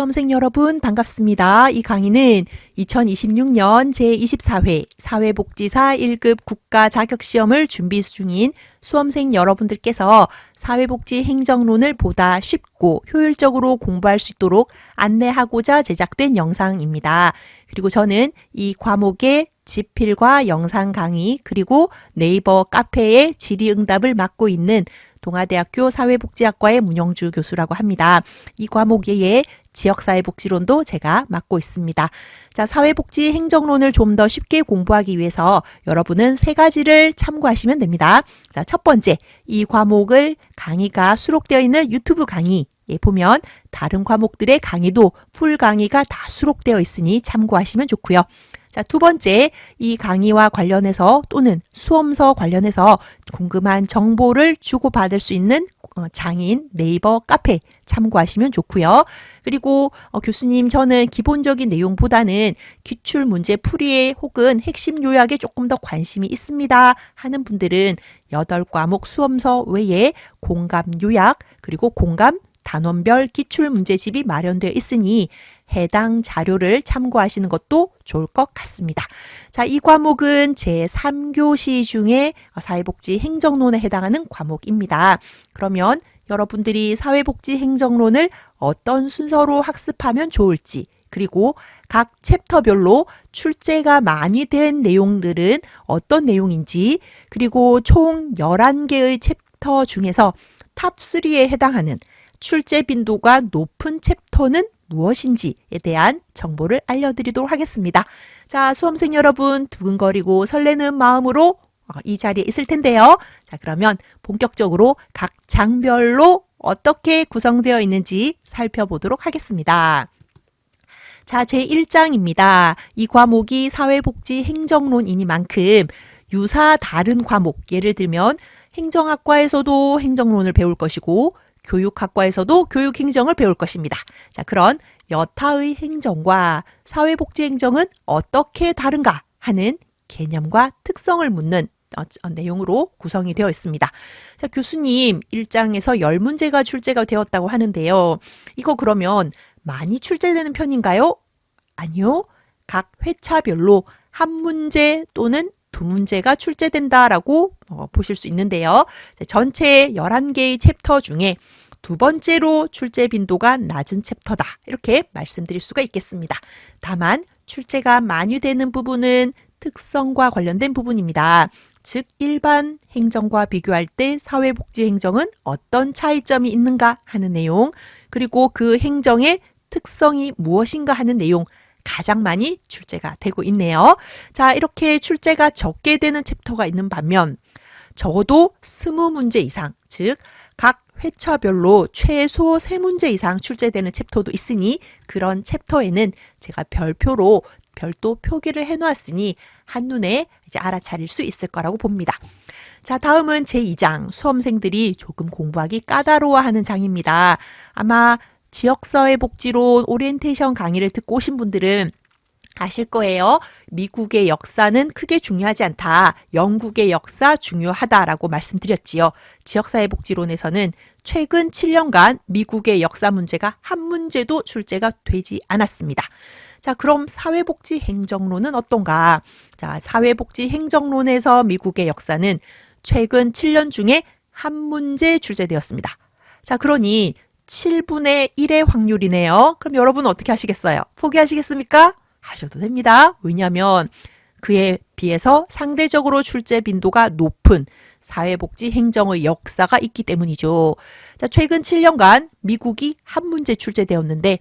수험생 여러분 반갑습니다. 이 강의는 2026년 제24회 사회복지사 1급 국가 자격시험을 준비 중인 수험생 여러분들께서 사회복지 행정론을 보다 쉽고 효율적으로 공부할 수 있도록 안내하고자 제작된 영상입니다. 그리고 저는 이 과목의 지필과 영상 강의 그리고 네이버 카페의 질의응답을 맡고 있는 동아대학교 사회복지학과의 문영주 교수라고 합니다. 이 과목 외에 지역사회복지론도 제가 맡고 있습니다. 자, 사회복지 행정론을 좀 더 쉽게 공부하기 위해서 여러분은 세 가지를 참고하시면 됩니다. 자, 첫 번째, 이 과목을 강의가 수록되어 있는 유튜브 강의 예, 보면 다른 과목들의 강의도 풀 강의가 다 수록되어 있으니 참고하시면 좋고요. 자, 두 번째, 이 강의와 관련해서 또는 수험서 관련해서 궁금한 정보를 주고받을 수 있는 어, 장인 네이버 카페 참고하시면 좋고요. 그리고 어, 교수님 저는 기본적인 내용보다는 기출 문제 풀이에 혹은 핵심 요약에 조금 더 관심이 있습니다 하는 분들은 여덟 과목 수험서 외에 공감 요약 그리고 공감 단원별 기출 문제집이 마련되어 있으니 해당 자료를 참고하시는 것도 좋을 것 같습니다. 자, 이 과목은 제 3교시 중에 사회복지 행정론에 해당하는 과목입니다. 그러면 여러분들이 사회복지 행정론을 어떤 순서로 학습하면 좋을지, 그리고 각 챕터별로 출제가 많이 된 내용들은 어떤 내용인지, 그리고 총 11개의 챕터 중에서 탑3에 해당하는 출제 빈도가 높은 챕터는 무엇인지에 대한 정보를 알려드리도록 하겠습니다. 자, 수험생 여러분, 두근거리고 설레는 마음으로 어, 이 자리에 있을 텐데요. 자, 그러면 본격적으로 각 장별로 어떻게 구성되어 있는지 살펴보도록 하겠습니다. 자, 제1장입니다. 이 과목이 사회복지 행정론이니만큼 유사 다른 과목, 예를 들면 행정학과에서도 행정론을 배울 것이고 교육학과에서도 교육행정을 배울 것입니다. 자, 그런 여타의 행정과 사회복지행정은 어떻게 다른가 하는 개념과 특성을 묻는 어, 어, 내용으로 구성이 되어 있습니다. 자, 교수님, 1장에서 10문제가 출제가 되었다고 하는데요. 이거 그러면 많이 출제되는 편인가요? 아니요. 각 회차별로 한 문제 또는 두 문제가 출제된다라고 어, 보실 수 있는데요. 전체 11개의 챕터 중에 두 번째로 출제 빈도가 낮은 챕터다. 이렇게 말씀드릴 수가 있겠습니다. 다만 출제가 많이 되는 부분은 특성과 관련된 부분입니다. 즉 일반 행정과 비교할 때 사회복지 행정은 어떤 차이점이 있는가 하는 내용, 그리고 그 행정의 특성이 무엇인가 하는 내용 가장 많이 출제가 되고 있네요. 자, 이렇게 출제가 적게 되는 챕터가 있는 반면 적어도 20문제 이상, 즉 각 회차별로 최소 3문제 이상 출제되는 챕터도 있으니 그런 챕터에는 제가 별표로 별도 표기를 해 놓았으니 한눈에 이제 알아차릴 수 있을 거라고 봅니다. 자, 다음은 제2장 수험생들이 조금 공부하기 까다로워하는 장입니다. 아마 지역사회복지론 오리엔테이션 강의를 듣고 오신 분들은 아실 거예요. 미국의 역사는 크게 중요하지 않다. 영국의 역사 중요하다라고 말씀드렸지요. 지역사회복지론에서는 최근 7년간 미국의 역사 문제가 한 문제도 출제가 되지 않았습니다. 자, 그럼 사회복지 행정론은 어떤가? 자, 사회복지 행정론에서 미국의 역사는 최근 7년 중에 한 문제 출제되었습니다. 자, 그러니 7분의 1의 확률이네요. 그럼 여러분 어떻게 하시겠어요? 포기하시겠습니까? 하셔도 됩니다. 왜냐하면 그에 비해서 상대적으로 출제 빈도가 높은 사회복지 행정의 역사가 있기 때문이죠. 자, 최근 7년간 미국이 한 문제 출제되었는데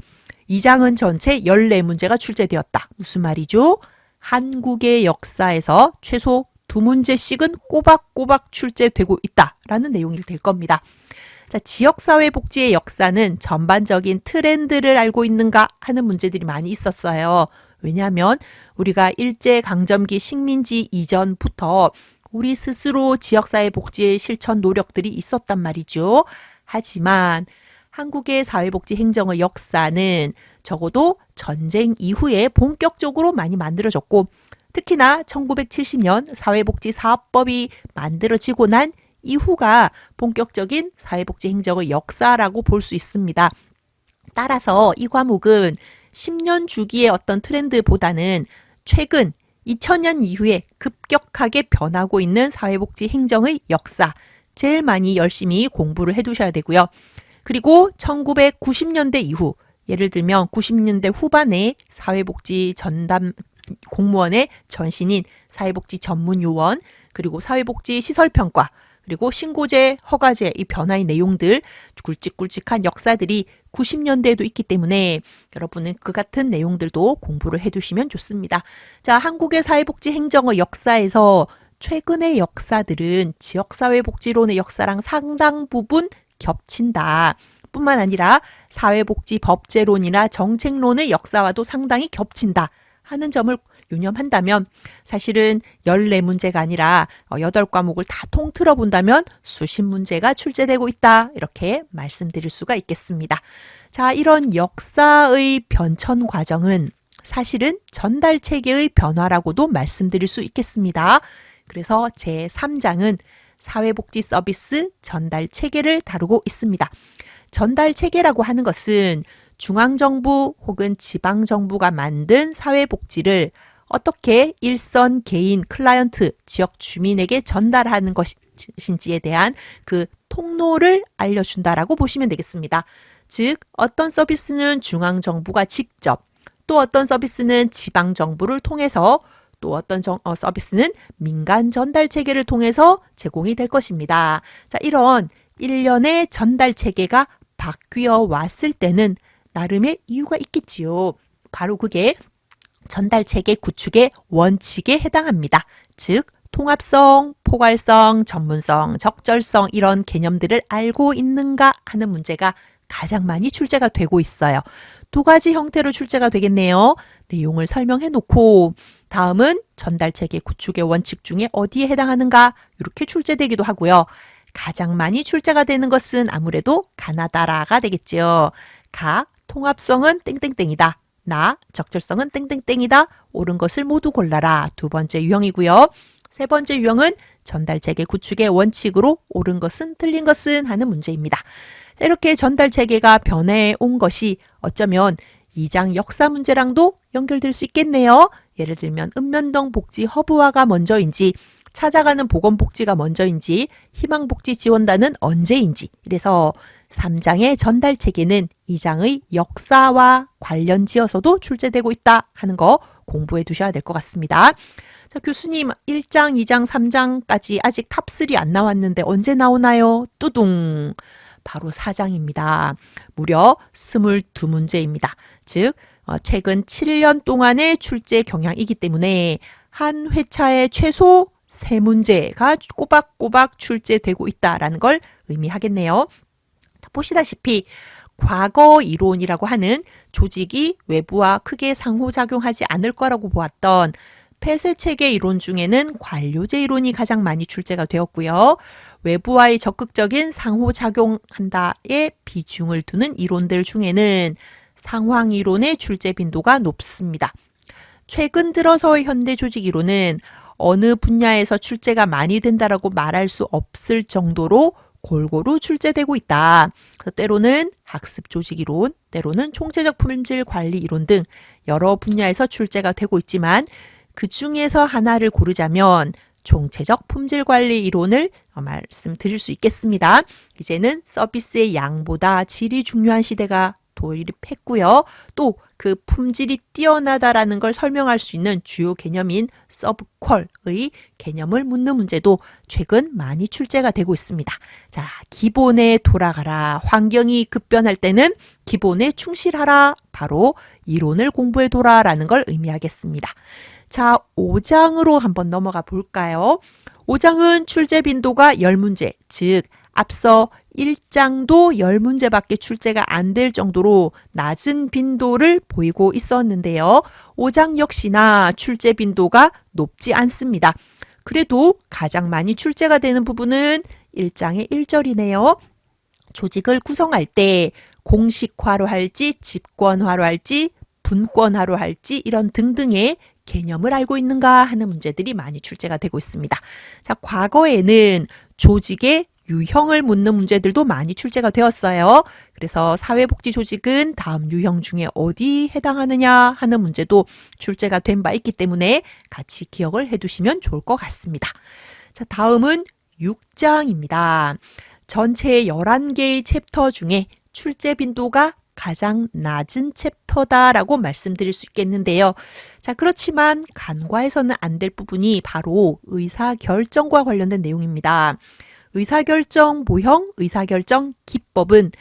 이 장은 전체 14문제가 출제되었다. 무슨 말이죠? 한국의 역사에서 최소 두 문제씩은 꼬박꼬박 출제되고 있다라는 내용이 될 겁니다. 자, 지역사회 복지의 역사는 전반적인 트렌드를 알고 있는가 하는 문제들이 많이 있었어요. 왜냐하면 우리가 일제강점기 식민지 이전부터 우리 스스로 지역사회 복지의 실천 노력들이 있었단 말이죠. 하지만 한국의 사회복지 행정의 역사는 적어도 전쟁 이후에 본격적으로 많이 만들어졌고 특히나 1970년 사회복지 사업법이 만들어지고 난 이후가 본격적인 사회복지 행정의 역사라고 볼 수 있습니다. 따라서 이 과목은 10년 주기의 어떤 트렌드보다는 최근 2000년 이후에 급격하게 변하고 있는 사회복지 행정의 역사 제일 많이 열심히 공부를 해 두셔야 되고요. 그리고 1990년대 이후 예를 들면 90년대 후반에 사회복지 전담 공무원의 전신인 사회복지 전문 요원 그리고 사회복지 시설평가 그리고 신고제, 허가제 이 변화의 내용들 굵직굵직한 역사들이 90년대에도 있기 때문에 여러분은 그 같은 내용들도 공부를 해두시면 좋습니다. 자, 한국의 사회복지 행정의 역사에서 최근의 역사들은 지역사회복지론의 역사랑 상당 부분 겹친다. 뿐만 아니라 사회복지 법제론이나 정책론의 역사와도 상당히 겹친다. 하는 점을 유념한다면 사실은 14문제가 아니라 8과목을 다 통틀어 본다면 수십 문제가 출제되고 있다. 이렇게 말씀드릴 수가 있겠습니다. 자, 이런 역사의 변천 과정은 사실은 전달 체계의 변화라고도 말씀드릴 수 있겠습니다. 그래서 제 3장은 사회복지 서비스 전달 체계를 다루고 있습니다. 전달 체계라고 하는 것은 중앙정부 혹은 지방정부가 만든 사회복지를 어떻게 일선 개인 클라이언트 지역 주민에게 전달하는 것인지에 대한 그 통로를 알려준다라고 보시면 되겠습니다. 즉 어떤 서비스는 중앙 정부가 직접 또 어떤 서비스는 지방 정부를 통해서 또 어떤 정, 어, 서비스는 민간 전달 체계를 통해서 제공이 될 것입니다. 자, 이런 일련의 전달 체계가 바뀌어 왔을 때는 나름의 이유가 있겠지요. 바로 그게 전달 체계 구축의 원칙에 해당합니다. 즉, 통합성, 포괄성, 전문성, 적절성 이런 개념들을 알고 있는가 하는 문제가 가장 많이 출제가 되고 있어요. 두 가지 형태로 출제가 되겠네요. 내용을 설명해 놓고 다음은 전달 체계 구축의 원칙 중에 어디에 해당하는가 이렇게 출제되기도 하고요. 가장 많이 출제가 되는 것은 아무래도 가나다라가 되겠지요. 가 통합성은 땡땡땡이다. 나 적절성은 땡땡땡이다. 옳은 것을 모두 골라라. 두 번째 유형이고요. 세 번째 유형은 전달 체계 구축의 원칙으로 옳은 것은 틀린 것은 하는 문제입니다. 이렇게 전달 체계가 변해 온 것이 어쩌면 2장 역사 문제랑도 연결될 수 있겠네요. 예를 들면 읍면동 복지 허브화가 먼저인지 찾아가는 보건복지가 먼저인지 희망복지 지원단은 언제인지 이래서 3장의 전달 체계는 2장의 역사와 관련 지어서도 출제되고 있다 하는 거 공부해 두셔야 될 것 같습니다. 자, 교수님 1장, 2장, 3장까지 아직 탑3 안 나왔는데 언제 나오나요? 뚜둥. 바로 4장입니다. 무려 22문제입니다. 즉, 어, 최근 7년 동안의 출제 경향이기 때문에 한 회차에 최소 3문제가 꼬박꼬박 출제되고 있다라는 걸 의미하겠네요. 보시다시피 과거 이론이라고 하는 조직이 외부와 크게 상호작용하지 않을 거라고 보았던 폐쇄 체계 이론 중에는 관료제 이론이 가장 많이 출제가 되었고요. 외부와의 적극적인 상호작용한다에 비중을 두는 이론들 중에는 상황 이론의 출제 빈도가 높습니다. 최근 들어서의 현대 조직 이론은 어느 분야에서 출제가 많이 된다라고 말할 수 없을 정도로 골고루 출제되고 있다. 그래서 때로는 학습 조직 이론, 때로는 총체적 품질 관리 이론 등 여러 분야에서 출제가 되고 있지만 그 중에서 하나를 고르자면 총체적 품질 관리 이론을 말씀드릴 수 있겠습니다. 이제는 서비스의 양보다 질이 중요한 시대가 도입했고요. 또 그 품질이 뛰어나다라는 걸 설명할 수 있는 주요 개념인 서브퀄의 개념을 묻는 문제도 최근 많이 출제가 되고 있습니다. 자, 기본에 돌아가라. 환경이 급변할 때는 기본에 충실하라. 바로 이론을 공부해 둬라라는 걸 의미하겠습니다. 자, 5장으로 한번 넘어가 볼까요? 5장은 출제 빈도가 10문제, 즉 앞서 1장도 10문제밖에 출제가 안 될 정도로 낮은 빈도를 보이고 있었는데요. 5장 역시나 출제 빈도가 높지 않습니다. 그래도 가장 많이 출제가 되는 부분은 1장의 1절이네요. 조직을 구성할 때 공식화로 할지 집권화로 할지 분권화로 할지 이런 등등의 개념을 알고 있는가 하는 문제들이 많이 출제가 되고 있습니다. 자, 과거에는 조직의 유형을 묻는 문제들도 많이 출제가 되었어요. 그래서 사회복지 조직은 다음 유형 중에 어디 해당하느냐 하는 문제도 출제가 된 바 있기 때문에 같이 기억을 해 두시면 좋을 것 같습니다. 자, 다음은 6장입니다. 전체 11개의 챕터 중에 출제 빈도가 가장 낮은 챕터다라고 말씀드릴 수 있겠는데요. 자, 그렇지만 간과해서는 안 될 부분이 바로 의사 결정과 관련된 내용입니다. 의사결정 모형, 의사결정 기법은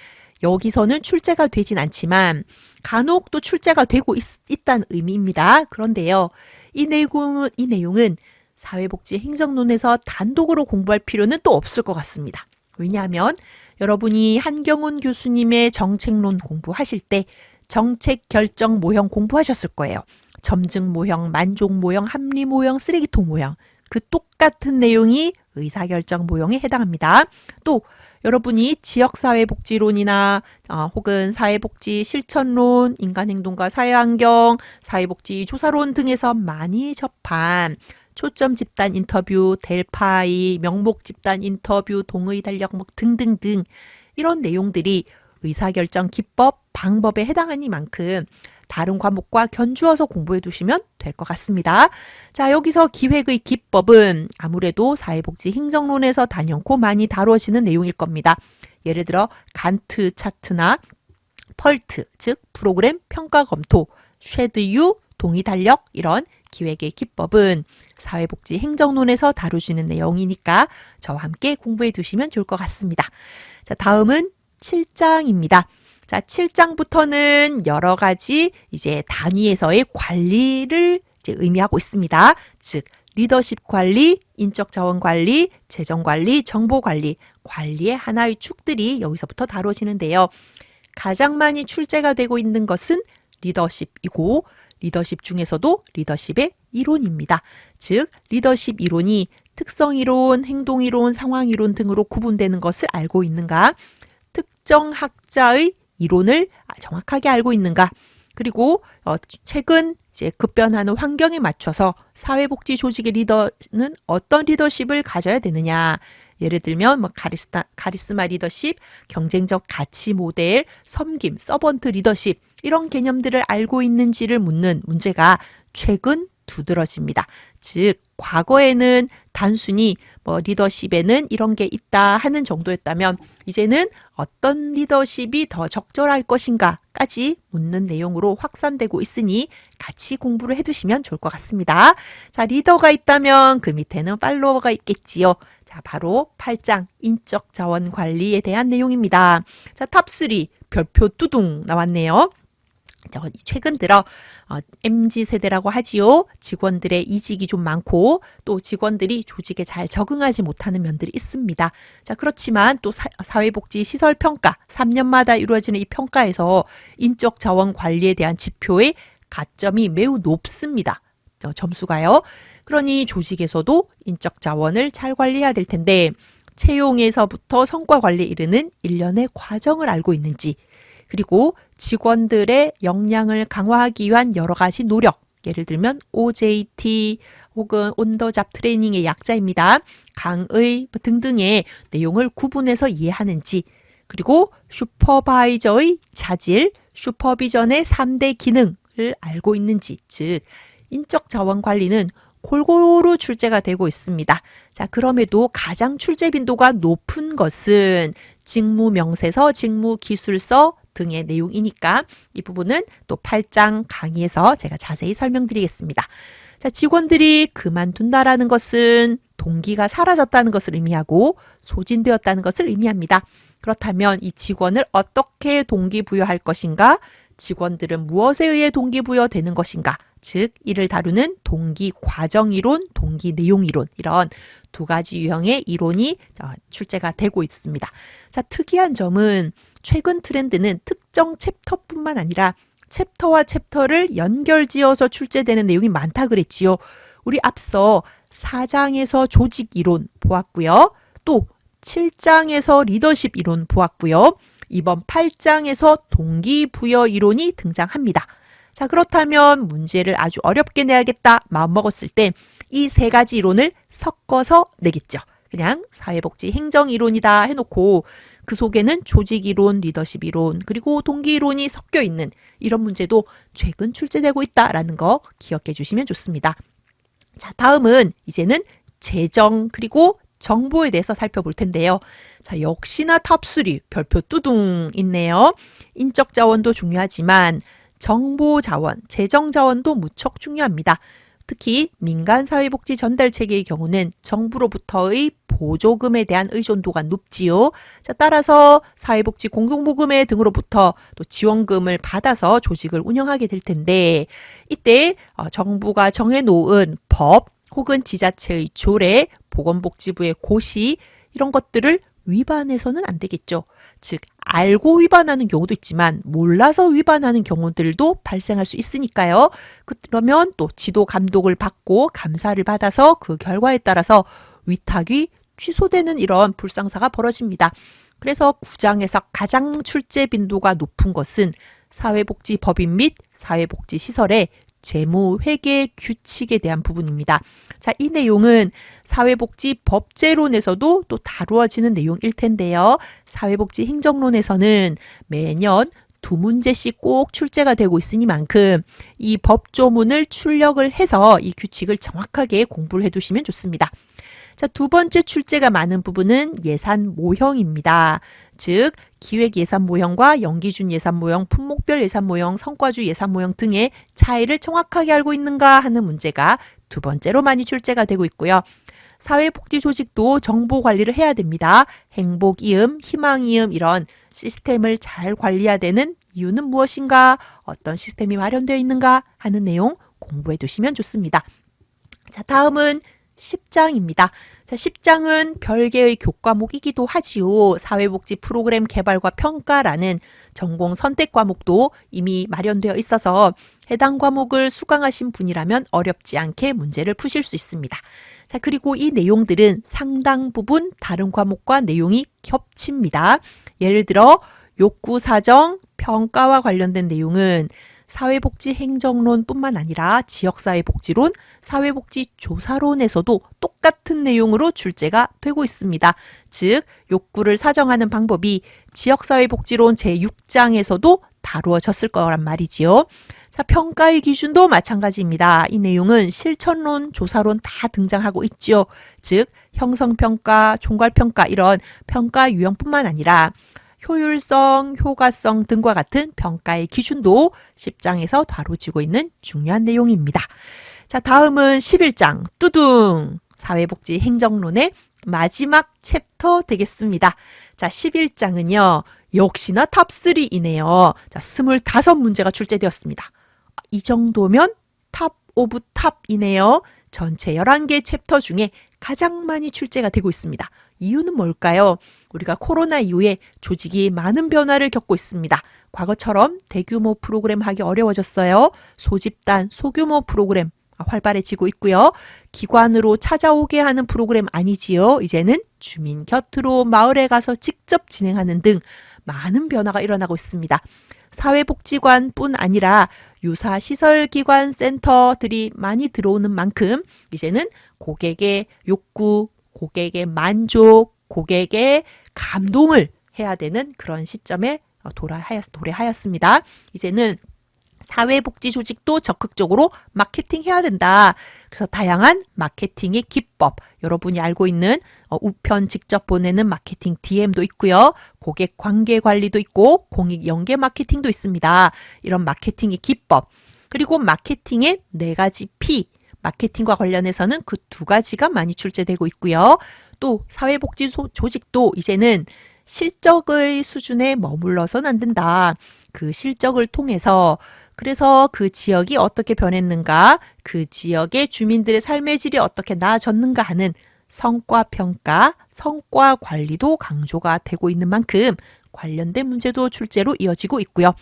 여기서는 출제가 되진 않지만 간혹 또 출제가 되고 있, 있다는 의미입니다. 그런데요. 이 내용은, 이 내용은 사회복지 행정론에서 단독으로 공부할 필요는 또 없을 것 같습니다. 왜냐하면 여러분이 한경훈 교수님의 정책론 공부하실 때 정책 결정 모형 공부하셨을 거예요. 점증 모형, 만족 모형, 합리 모형, 쓰레기통 모형. 그 똑같은 내용이 의사결정 모형에 해당합니다. 또 여러분이 지역사회복지론이나 어, 혹은 사회복지 실천론, 인간행동과 사회환경, 사회복지 조사론 등에서 많이 접한 초점 집단 인터뷰, 델파이, 명목 집단 인터뷰, 동의 달력 목 등등등 이런 내용들이 의사결정 기법, 방법에 해당하니만큼 다른 과목과 견주어서 공부해 두시면 될 것 같습니다. 자, 여기서 기획의 기법은 아무래도 사회복지 행정론에서 단연코 많이 다뤄지는 내용일 겁니다. 예를 들어 간트 차트나 펄트, 즉 프로그램 평가 검토, 쉐드유, 동의 달력 이런 기획의 기법은 사회복지 행정론에서 다루시는 내용이니까 저와 함께 공부해 두시면 좋을 것 같습니다. 자, 다음은 7장입니다. 자, 7장부터는 여러 가지 이제 단위에서의 관리를 이제 의미하고 있습니다. 즉, 리더십 관리, 인적 자원 관리, 재정 관리, 정보 관리, 관리의 하나의 축들이 여기서부터 다뤄지는데요. 가장 많이 출제가 되고 있는 것은 리더십이고 리더십 중에서도 리더십의 이론입니다. 즉, 리더십 이론이 특성 이론, 행동 이론, 상황 이론 등으로 구분되는 것을 알고 있는가? 특정 학자의 이론을 정확하게 알고 있는가? 그리고 어, 최근 이제 급변하는 환경에 맞춰서 사회복지 조직의 리더는 어떤 리더십을 가져야 되느냐? 예를 들면 뭐 카리스타, 카리스마 리더십, 경쟁적 가치 모델, 섬김, 서번트 리더십 이런 개념들을 알고 있는지를 묻는 문제가 최근 두드러집니다. 즉 과거에는 단순히 뭐 리더십에는 이런 게 있다 하는 정도였다면 이제는 어떤 리더십이 더 적절할 것인가까지 묻는 내용으로 확산되고 있으니 같이 공부를 해 두시면 좋을 것 같습니다. 자 리더가 있다면 그 밑에는 팔로워가 있겠지요. 자 바로 8장 인적 자원 관리에 대한 내용입니다. 자 탑3 별표 뚜둥 나왔네요. 최근 들어 어, MZ 세대라고 하지요. 직원들의 이직이 좀 많고 또 직원들이 조직에 잘 적응하지 못하는 면들이 있습니다. 자, 그렇지만 또 사, 회복지 시설 평가 3년마다 이루어지는 이 평가에서 인적 자원 관리에 대한 지표의 가점이 매우 높습니다. 어, 점수가요. 그러니 조직에서도 인적 자원을 잘 관리해야 될 텐데 채용에서부터 성과 관리에 이르는 일련의 과정을 알고 있는지 그리고 직원들의 역량을 강화하기 위한 여러 가지 노력, 예를 들면 OJT 혹은 온더잡 트레이닝의 약자입니다. 강의 등등의 내용을 구분해서 이해하는지, 그리고 슈퍼바이저의 자질, 슈퍼비전의 3대 기능을 알고 있는지, 즉, 인적 자원 관리는 골고루 출제가 되고 있습니다. 자, 그럼에도 가장 출제 빈도가 높은 것은 직무 명세서, 직무 기술서, 등의 내용이니까 이 부분은 또 8장 강의에서 제가 자세히 설명드리겠습니다. 자, 직원들이 그만둔다라는 것은 동기가 사라졌다는 것을 의미하고 소진되었다는 것을 의미합니다. 그렇다면 이 직원을 어떻게 동기부여할 것인가? 직원들은 무엇에 의해 동기부여되는 것인가? 즉, 이를 다루는 동기 과정 이론, 동기 내용 이론, 이런 두 가지 유형의 이론이 출제가 되고 있습니다. 자, 특이한 점은 최근 트렌드는 특정 챕터뿐만 아니라 챕터와 챕터를 연결지어서 출제되는 내용이 많다 그랬지요. 우리 앞서 4장에서 조직 이론 보았고요. 또 7장에서 리더십 이론 보았고요. 이번 8장에서 동기부여 이론이 등장합니다. 자, 그렇다면 문제를 아주 어렵게 내야겠다 마음먹었을 때 이 세 가지 이론을 섞어서 내겠죠. 그냥 사회복지 행정 이론이다 해놓고 그 속에는 조직 이론, 리더십 이론, 그리고 동기 이론이 섞여 있는 이런 문제도 최근 출제되고 있다라는 거 기억해 주시면 좋습니다. 자, 다음은 이제는 재정 그리고 정보에 대해서 살펴볼 텐데요. 자, 역시나 탑3 별표 뚜둥 있네요. 인적 자원도 중요하지만 정보 자원, 재정 자원도 무척 중요합니다. 특히 민간 사회복지 전달 체계의 경우는 정부로부터의 보조금에 대한 의존도가 높지요. 자, 따라서 사회복지 공동모금회 등으로부터 또 지원금을 받아서 조직을 운영하게 될 텐데 이때 어, 정부가 정해놓은 법 혹은 지자체의 조례, 보건복지부의 고시 이런 것들을 위반해서는 안 되겠죠. 즉 알고 위반하는 경우도 있지만 몰라서 위반하는 경우들도 발생할 수 있으니까요. 그러면 또 지도 감독을 받고 감사를 받아서 그 결과에 따라서 위탁이 취소되는 이런 불상사가 벌어집니다. 그래서 구장에서 가장 출제 빈도가 높은 것은 사회복지법인 및 사회복지시설의 재무 회계 규칙에 대한 부분입니다. 자, 이 내용은 사회복지 법제론에서도 또 다루어지는 내용일 텐데요. 사회복지 행정론에서는 매년 두 문제씩 꼭 출제가 되고 있으니만큼 이 법조문을 출력을 해서 이 규칙을 정확하게 공부를 해 두시면 좋습니다. 자, 두 번째 출제가 많은 부분은 예산 모형입니다. 즉, 기획 예산 모형과 연기준 예산 모형, 품목별 예산 모형, 성과주 예산 모형 등의 차이를 정확하게 알고 있는가 하는 문제가 두 번째로 많이 출제가 되고 있고요. 사회복지 조직도 정보 관리를 해야 됩니다. 행복 이음, 희망 이음 이런 시스템을 잘 관리해야 되는 이유는 무엇인가, 어떤 시스템이 마련되어 있는가 하는 내용 공부해 두시면 좋습니다. 자, 다음은 10장입니다. 자, 10장은 별개의 교과목이기도 하지요. 사회복지 프로그램 개발과 평가라는 전공 선택 과목도 이미 마련되어 있어서 해당 과목을 수강하신 분이라면 어렵지 않게 문제를 푸실 수 있습니다. 자, 그리고 이 내용들은 상당 부분 다른 과목과 내용이 겹칩니다. 예를 들어 욕구 사정, 평가와 관련된 내용은 사회복지 행정론뿐만 아니라 지역사회복지론, 사회복지 조사론에서도 똑같은 내용으로 출제가 되고 있습니다. 즉, 욕구를 사정하는 방법이 지역사회복지론 제6장에서도 다루어졌을 거란 말이지요. 자, 평가의 기준도 마찬가지입니다. 이 내용은 실천론, 조사론 다 등장하고 있죠. 즉, 형성평가, 총괄평가 이런 평가 유형뿐만 아니라 효율성, 효과성 등과 같은 평가의 기준도 10장에서 다뤄지고 있는 중요한 내용입니다. 자, 다음은 11장 뚜둥 사회복지 행정론의 마지막 챕터 되겠습니다. 자, 11장은요. 역시나 탑3이네요. 자, 25문제가 출제되었습니다. 이 정도면 탑 오브 탑이네요. 전체 11개 챕터 중에 가장 많이 출제가 되고 있습니다. 이유는 뭘까요? 우리가 코로나 이후에 조직이 많은 변화를 겪고 있습니다. 과거처럼 대규모 프로그램 하기 어려워졌어요. 소집단, 소규모 프로그램 활발해지고 있고요. 기관으로 찾아오게 하는 프로그램 아니지요. 이제는 주민 곁으로 마을에 가서 직접 진행하는 등 많은 변화가 일어나고 있습니다. 사회복지관뿐 아니라 유사 시설 기관 센터들이 많이 들어오는 만큼 이제는 고객의 욕구, 고객의 만족, 고객의 감동을 해야 되는 그런 시점에 도래하였습니다. 이제는 사회복지 조직도 적극적으로 마케팅 해야 된다. 그래서 다양한 마케팅의 기법, 여러분이 알고 있는 어, 우편 직접 보내는 마케팅 DM도 있고요. 고객 관계 관리도 있고 공익 연계 마케팅도 있습니다. 이런 마케팅의 기법, 그리고 마케팅의 네 가지 P, 마케팅과 관련해서는 그 두 가지가 많이 출제되고 있고요. 또 사회복지 조직도 이제는 실적의 수준에 머물러서는 안 된다. 그 실적을 통해서 그래서 그 지역이 어떻게 변했는가, 그 지역의 주민들의 삶의 질이 어떻게 나아졌는가 하는 성과 평가, 성과 관리도 강조가 되고 있는 만큼 관련된 문제도 출제로 이어지고 있고요.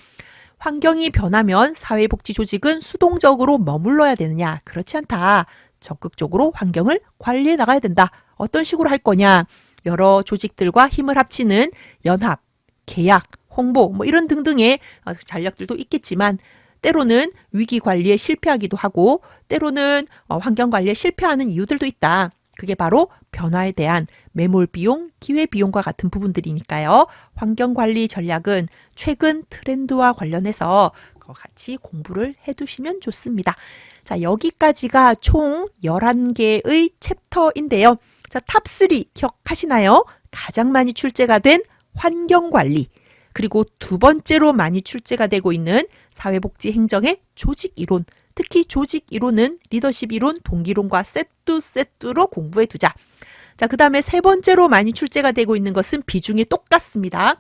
환경이 변하면 사회복지 조직은 수동적으로 머물러야 되느냐? 그렇지 않다. 적극적으로 환경을 관리해 나가야 된다. 어떤 식으로 할 거냐? 여러 조직들과 힘을 합치는 연합, 계약, 홍보, 뭐 이런 등등의 어, 전략들도 있겠지만 때로는 위기 관리에 실패하기도 하고 때로는 어, 환경 관리에 실패하는 이유들도 있다. 그게 바로 변화에 대한 매몰 비용, 기회 비용과 같은 부분들이니까요. 환경 관리 전략은 최근 트렌드와 관련해서 같이 공부를 해 두시면 좋습니다. 자, 여기까지가 총 11개의 챕터인데요. 자, 탑3 기억하시나요? 가장 많이 출제가 된 환경 관리. 그리고 두 번째로 많이 출제가 되고 있는 사회복지 행정의 조직 이론. 특히 조직 이론은 리더십 이론, 동기론과 세트 세트로 공부해 두자. 자, 그 다음에 세 번째로 많이 출제가 되고 있는 것은 비중이 똑같습니다.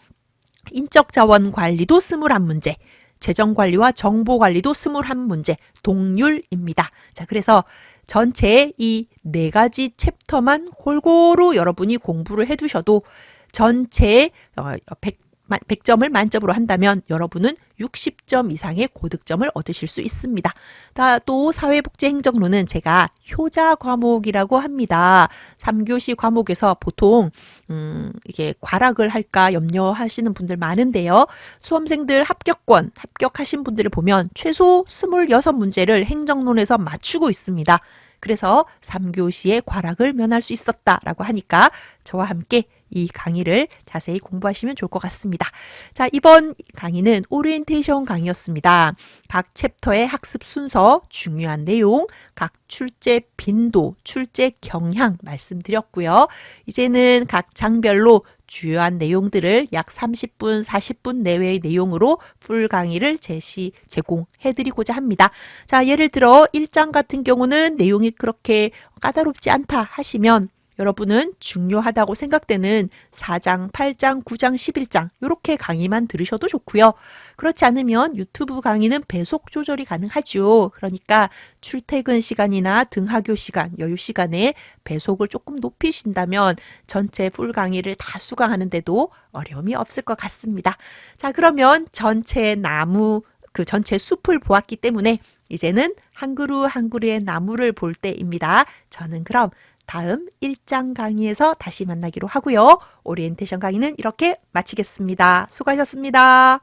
인적 자원 관리도 21문제, 재정 관리와 정보 관리도 21문제, 동률입니다. 자, 그래서 전체 이 네 가지 챕터만 골고루 여러분이 공부를 해 두셔도 전체 어, 100, 100점을 만점으로 한다면 여러분은 60점 이상의 고득점을 얻으실 수 있습니다. 다, 또 사회복지행정론은 제가 효자 과목이라고 합니다. 3교시 과목에서 보통 음, 이게 과락을 할까 염려하시는 분들 많은데요. 수험생들 합격권 합격하신 분들을 보면 최소 26문제를 행정론에서 맞추고 있습니다. 그래서 3교시에 과락을 면할 수 있었다라고 하니까 저와 함께 이 강의를 자세히 공부하시면 좋을 것 같습니다. 자, 이번 강의는 오리엔테이션 강의였습니다. 각 챕터의 학습 순서, 중요한 내용, 각 출제 빈도, 출제 경향 말씀드렸고요. 이제는 각 장별로 주요한 내용들을 약 30분, 40분 내외의 내용으로 풀 강의를 제시, 제공해 드리고자 합니다. 자, 예를 들어 1장 같은 경우는 내용이 그렇게 까다롭지 않다 하시면 여러분은 중요하다고 생각되는 4장, 8장, 9장, 11장 이렇게 강의만 들으셔도 좋고요. 그렇지 않으면 유튜브 강의는 배속 조절이 가능하죠. 그러니까 출퇴근 시간이나 등하교 시간, 여유 시간에 배속을 조금 높이신다면 전체 풀 강의를 다 수강하는데도 어려움이 없을 것 같습니다. 자, 그러면 전체 나무 그 전체 숲을 보았기 때문에 이제는 한 그루 한 그루의 나무를 볼 때입니다. 저는 그럼 다음 1장 강의에서 다시 만나기로 하고요. 오리엔테이션 강의는 이렇게 마치겠습니다. 수고하셨습니다.